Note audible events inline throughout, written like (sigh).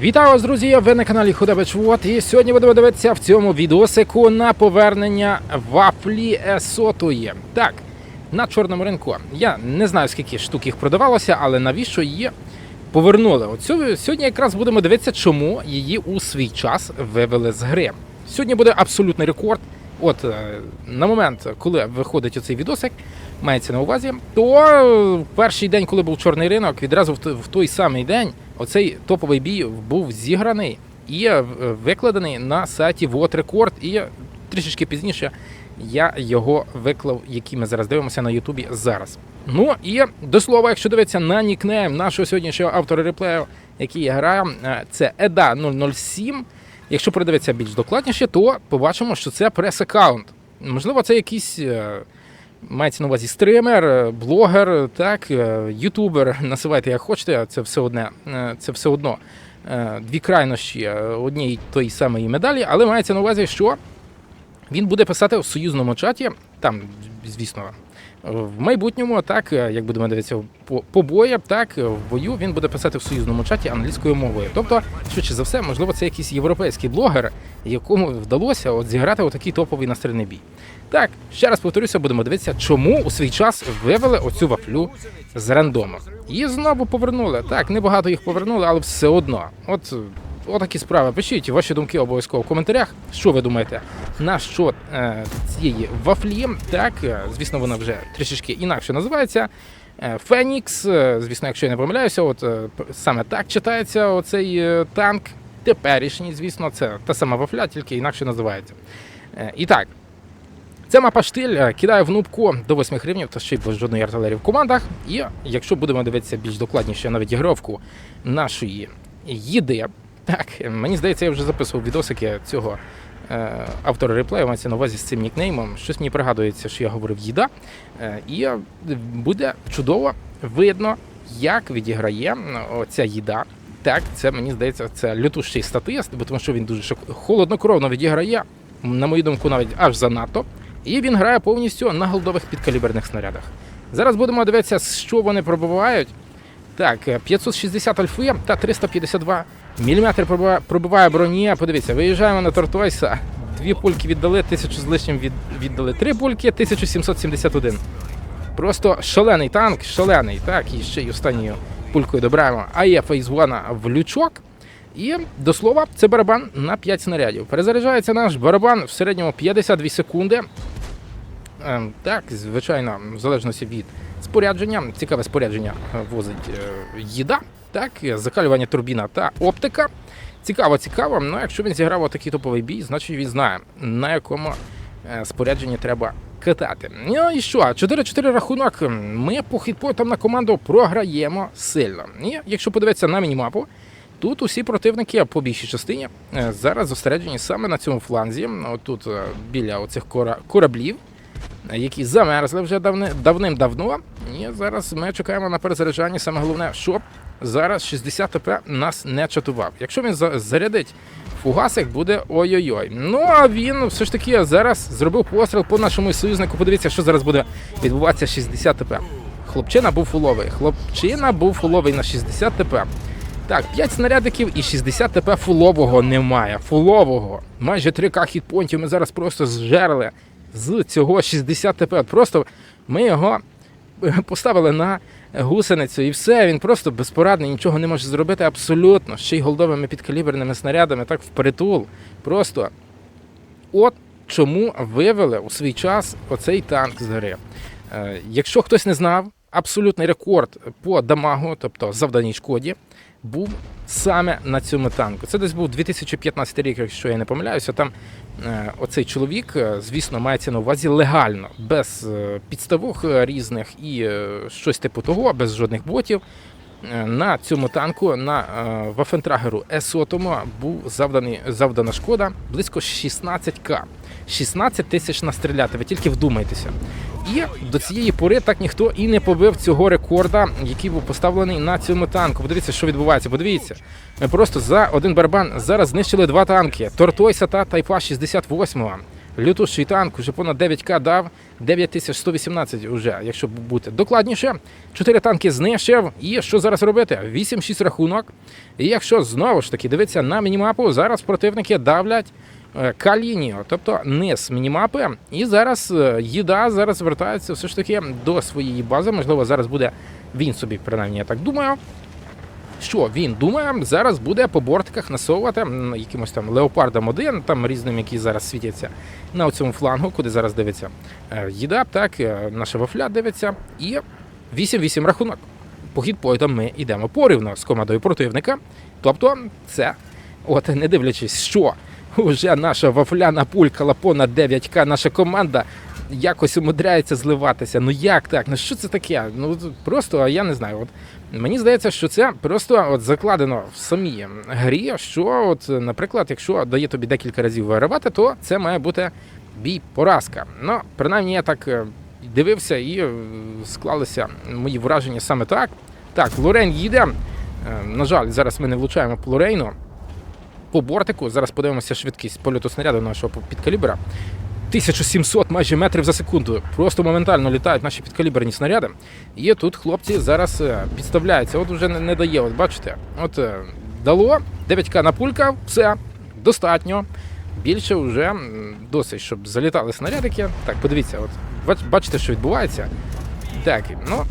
Вітаю вас, друзі! Ви на каналі Худабич Вот. І сьогодні будемо дивитися в цьому відосику на повернення вафлі Есотої. Так, на чорному ринку. Я не знаю, скільки штук їх продавалося, але навіщо її повернули? От сьогодні якраз будемо дивитися, чому її у свій час вивели з гри. Сьогодні буде абсолютний рекорд. От е, на момент, коли виходить оцей відосик, мається на увазі, то е, в перший день, коли був чорний ринок, відразу в той самий день оцей топовий бій був зіграний і е, викладений на сайті Вот Рекорд. І трішечки пізніше я його виклав, який ми зараз дивимося на Ютубі зараз. Ну і до слова, якщо дивитися на нікнейм нашого сьогоднішнього автора реплею, який я граю, е, це Еда 007. Якщо придивитися більш докладніше, то побачимо, що це прес-аккаунт. Можливо, це якийсь е, мається на увазі стример, е, блогер, так, е, ютубер, (laughs) називайте як хочете, це все одне, е, це все одно. Дві крайнощі однієї тої самої медалі, але мається на увазі, що він буде писати в союзному чаті, там, звісно, в майбутньому, так, е, як будемо дивитися по, боям, так, в бою він буде писати в союзному чаті англійською мовою. Тобто, швидше за все, можливо, це якийсь європейський блогер, якому вдалося от зіграти отакий топовий настрільний бій. Так, ще раз повторюся, будемо дивитися, чому у свій час вивели оцю вафлю з рандому. І знову повернули. Так, небагато їх повернули, але все одно. От. Отакі справи. Пишіть ваші думки обов'язково в коментарях. Що ви думаєте на що е, цієї вафлі? Так, е, звісно, вона вже трішечки інакше називається. Е, Фенікс, е, звісно, якщо я не помиляюся, от саме так читається оцей танк. Теперішній, звісно, це та сама вафля, тільки інакше називається. І так, це мапа штиль кидає в до 8 гривнів та ще й без жодної артилерії в командах. І якщо будемо дивитися більш докладніше на відігровку нашої їди, так, е, мені здається, я вже записував відосики цього е, автора реплею, мається на увазі з цим нікнеймом. Щось мені пригадується, що я говорив їда. Е, і е, буде чудово видно, як відіграє оця їда. Так, це мені здається, це лютущий статист, бо тому що він дуже холоднокровно відіграє, на мою думку, навіть аж занадто. І він грає повністю на голдових підкаліберних снарядах. Зараз будемо дивитися, що вони пробивають. Так, е, 560 альфи та 352 мм пробиває, пробиває броні. Подивіться, виїжджаємо на Тортойса. Дві пульки віддали, тисячу з лишнім від, віддали три пульки, 1771. Просто шалений танк, шалений. Так, і ще й останньою пулькою добираємо АЕ Фейзвана в лючок. І до слова, це барабан на 5 снарядів. Перезаряджається наш барабан в середньому 52 секунди. Ем, Так, звичайно, в залежності від спорядження, цікаве спорядження е, возить е, їда, так, е, закалювання турбіна та оптика. Цікаво, цікаво. Ну, якщо він зіграв отакий топовий бій, значить він знає, на якому спорядженні треба катати. Ну і що? 4-4 рахунок. Ми по хітпойтам на команду програємо сильно. І якщо подивитися на мінімапу, Тут усі противники по більшій частині зараз зосереджені саме на цьому фланзі, отут біля оцих кора- кораблів, які замерзли вже давни- давним-давно. І зараз ми чекаємо на перезаряджання. Саме головне, щоб зараз 60 ТП нас не чатував. Якщо він за- зарядить фугасик, буде ой-ой-ой. Ну а він все ж таки зараз зробив постріл по нашому союзнику. Подивіться, що зараз буде відбуватися 60 ТП. Хлопчина був фуловий. Хлопчина був фуловий на 60 ТП. Так, 5 снарядиків і 60 ТП фулового немає. Фулового. Майже 3К хітпонтів ми зараз просто зжерли з цього 60 ТП. Просто ми його е, поставили на гусеницю і все. Він просто безпорадний, нічого не може зробити абсолютно. Ще й голдовими підкаліберними снарядами, так впритул. Просто от чому вивели у свій час оцей танк з гри. Е, Якщо хтось не знав, абсолютний рекорд по дамагу, тобто завданій шкоді, був саме на цьому танку. Це десь був 2015 рік, якщо я не помиляюся. Там оцей чоловік, е, звісно, мається на увазі легально, без е, підставок е, різних і е, щось типу того, без жодних ботів. Е, На цьому танку на е, Вафентрагеру Есотому був завданий, завдана шкода близько 16к. 16 тисяч настріляти, ви тільки вдумайтеся. І до цієї пори так ніхто і не побив цього рекорда, який був поставлений на цьому танку. Подивіться, що відбувається. Подивіться, ми просто за один барабан зараз знищили два танки: Тортойса та Тайпа 68 Лютущий танк вже понад 9К дав, 9118 вже, якщо бути докладніше. 4 танки знищив. І що зараз робити? 8-6 рахунок. І якщо знову ж таки дивитися на мінімапу, зараз противники давлять е, К-лінію, тобто низ мінімапи. І зараз е, їда зараз звертається все ж таки до своєї бази. Можливо, зараз буде він собі, принаймні, я так думаю. Що він думає, зараз буде по бортиках насовувати якимось там леопардом 1, там різним, які зараз світяться на цьому флангу, куди зараз дивиться е, їда, так, наша вафля дивиться, і 8-8 рахунок. По хітпойтам ми йдемо порівно з командою противника. Тобто, це, от не дивлячись, що вже наша вафля напулькала понад 9К, наша команда якось умудряється зливатися. Ну як так? Ну що це таке? Ну просто я не знаю. От мені здається, що це просто от закладено в самій грі. Що, от, наприклад, якщо дає тобі декілька разів вигравати, то це має бути бій поразка. Ну, принаймні, я так е, дивився і е, склалися мої враження саме так. Так, Лорен їде. Е, На жаль, зараз ми не влучаємо по Лорейну. По бортику. Зараз подивимося швидкість польоту снаряду нашого підкалібра. 1700 майже метрів за секунду. Просто моментально літають наші підкаліберні снаряди. І тут хлопці зараз е, підставляються. От вже не дає. От бачите, от е, дало 9К на пулька, все достатньо. Більше вже досить, щоб залітали снарядики. Так, подивіться, от бач- бачите, що відбувається. Так, ну,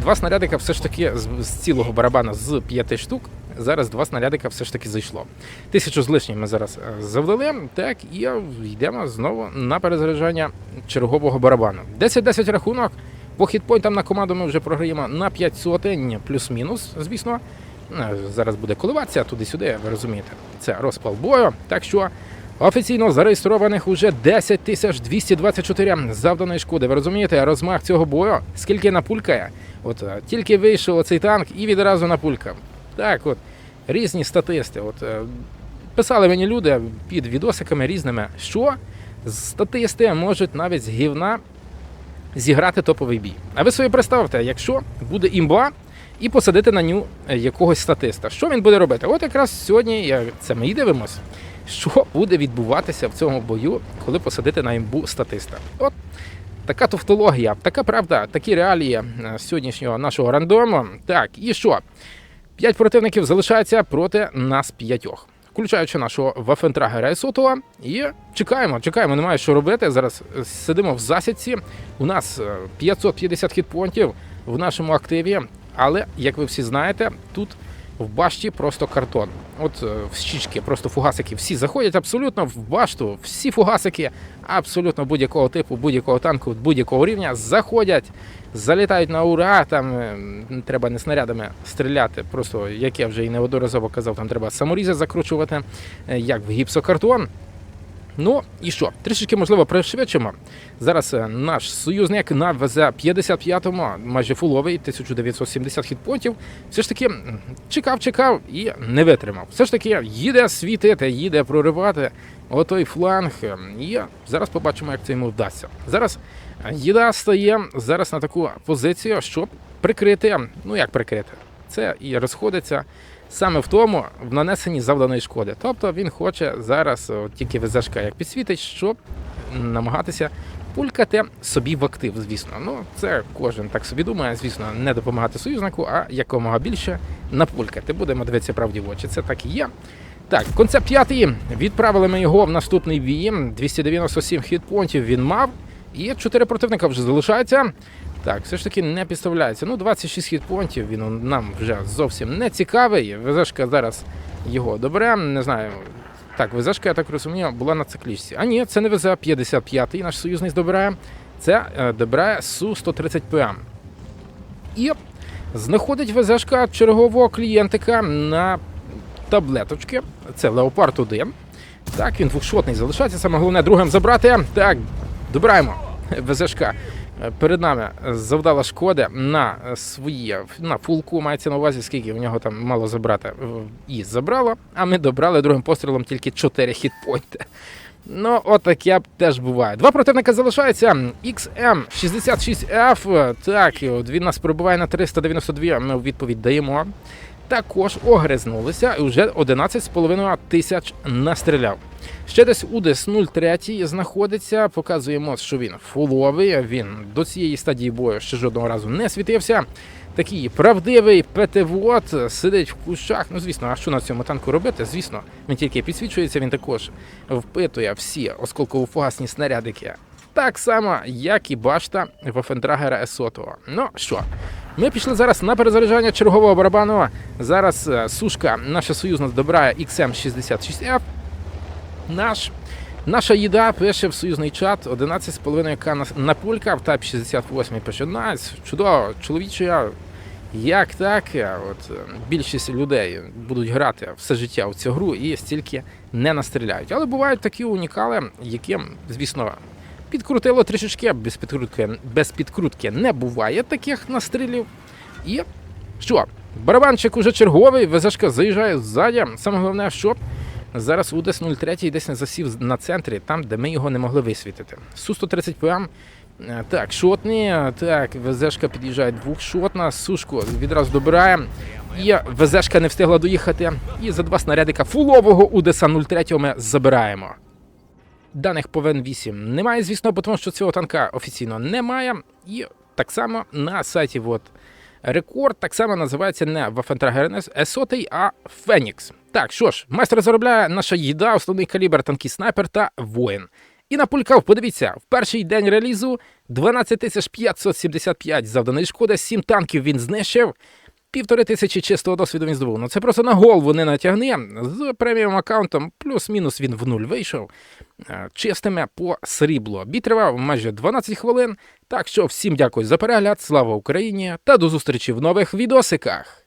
два снарядика все ж таки з, з цілого барабана з п'яти штук. Зараз два снарядика все ж таки зайшло. Тисячу з лишнім ми зараз е, завдали. Так, і йдемо знову на перезаряджання чергового барабану. 10-10 рахунок. По хітпойнтам на команду ми вже програємо на 5 сотень, плюс-мінус, звісно. Е, Зараз буде коливатися туди-сюди, ви розумієте. Це розпал бою. Так що офіційно зареєстрованих уже 10 224 завданої шкоди. Ви розумієте, розмах цього бою, скільки напулькає. От е, тільки вийшов оцей танк і відразу напулькав. Так, от різні статисти. От е, писали мені люди під відосиками різними, що статисти можуть навіть з гівна зіграти топовий бій. А ви собі представте, якщо буде імба і посадити на ню е, якогось статиста, що він буде робити? От якраз сьогодні я- це ми і дивимося, що буде відбуватися в цьому бою, коли посадити на імбу статиста. От така тавтологія, така правда, такі реалії е, сьогоднішнього нашого рандому. Так, і що? П'ять противників залишається проти нас п'ятьох. Включаючи нашого Вафентрагера і Сотова, і чекаємо, чекаємо, немає що робити. Зараз е, сидимо в засідці. У нас е, 550 хітпонтів в нашому активі, але як ви всі знаєте, тут в башті просто картон. От е, в щічки, просто фугасики. Всі заходять абсолютно в башту, всі фугасики абсолютно будь-якого типу, будь-якого танку, будь-якого рівня заходять, залітають на ура. Там е, треба не снарядами стріляти. Просто як я вже і неодноразово казав, там треба саморізи закручувати, е, як в гіпсокартон. Ну і що? Трішечки, можливо, пришвидшимо. Зараз е, наш союзник на ВЗ 55-му, майже фуловий, 1970 хітпонтів. Все ж таки чекав, чекав і не витримав. Все ж таки їде світити, їде проривати отой фланг. е, І зараз побачимо, як це йому вдасться. Зараз е, їда стає зараз на таку позицію, щоб прикрити. Ну як прикрити? Це і розходиться саме в тому, в нанесенні завданої шкоди. Тобто він хоче зараз тільки ВЗшка як підсвітить, щоб намагатися пулькати собі в актив, звісно. Ну, це кожен так собі думає, звісно, не допомагати союзнику, а якомога більше напулькати. Будемо дивитися правді в очі. Це так і є. Так, концепт п'ятий. Відправили ми його в наступний бій. 297 хітпонтів він мав. І 4 противника вже залишається. Так, все ж таки не підставляється. Ну, 26 хітпонтів, він нам вже зовсім не цікавий. ВЗшка зараз його добре. Не знаю. Так, ВЗшка, я так розумію, була на циклічці. А ні, це не ВЗ 55-й наш союзник добирає. Це е, добирає Су-130ПМ. І знаходить ВЗшка чергового клієнтика на таблеточки. Це Леопард 1. Так, він двохшотний залишається. Саме головне другим забрати. Так, добираємо. ВЗшка перед нами завдала шкоди на свої на фулку. Мається на увазі, скільки в нього там мало забрати. е, І забрало. А ми добрали другим пострілом тільки 4 хітпойнти. Ну, отаке теж буває. Два противника залишаються. XM66F. Так, він нас перебуває на 392. Ми у відповідь даємо. Також огризнулися і вже 11,5 тисяч настріляв. Ще десь УДЕС 03 знаходиться, показуємо, що він фуловий. Він до цієї стадії бою ще жодного разу не світився. Такий правдивий ПТВОД сидить в кущах. Ну, звісно, а що на цьому танку робити? Звісно, він тільки підсвічується, він також впитує всі осколково-фугасні снарядики. Так само, як і башта Вафендрагера Есотого. Ну що, ми пішли зараз на перезаряджання чергового барабану. Зараз е, сушка наша союзна добирає XM66F. Наш, наша їда пише в союзний чат 11,5 к на, на пулька в тап 68 пише Найс, чудово, чоловіче. Як так? Е, От е, більшість людей будуть грати все життя в цю гру і стільки не настріляють. Але бувають такі унікали, яким, звісно, підкрутило трішечки, без підкрутки, без підкрутки не буває таких настрілів. І що? Барабанчик уже черговий, ВЗшка заїжджає ззаді. Саме головне, що зараз УДЕС 03 десь не засів на центрі, там, де ми його не могли висвітити. Су-130 ПМ. е, Так, шотні, е, так, ВЗшка під'їжджає двохшотна, сушку відразу добирає. І ВЗшка не встигла доїхати. І за два снарядика фулового УДЕСа 03 ми забираємо. Даних по ВН8 немає, звісно, бо тому що цього танка офіційно немає. І так само на сайті от, рекорд так само називається не Waffentrager S100, а Фенікс. Так, що ж, майстер заробляє наша їда, основний калібр, танки снайпер та воїн. І напулькав, подивіться, в перший день релізу 12575 завданої шкоди, 7 танків він знищив. Півтори тисячі чистого досвіду він здобув. Ну це просто на голову не натягне. З преміум аккаунтом плюс-мінус він в нуль вийшов. Е, Чистиме по срібло. Бій тривав майже 12 хвилин. Так що всім дякую за перегляд, слава Україні та до зустрічі в нових відосиках.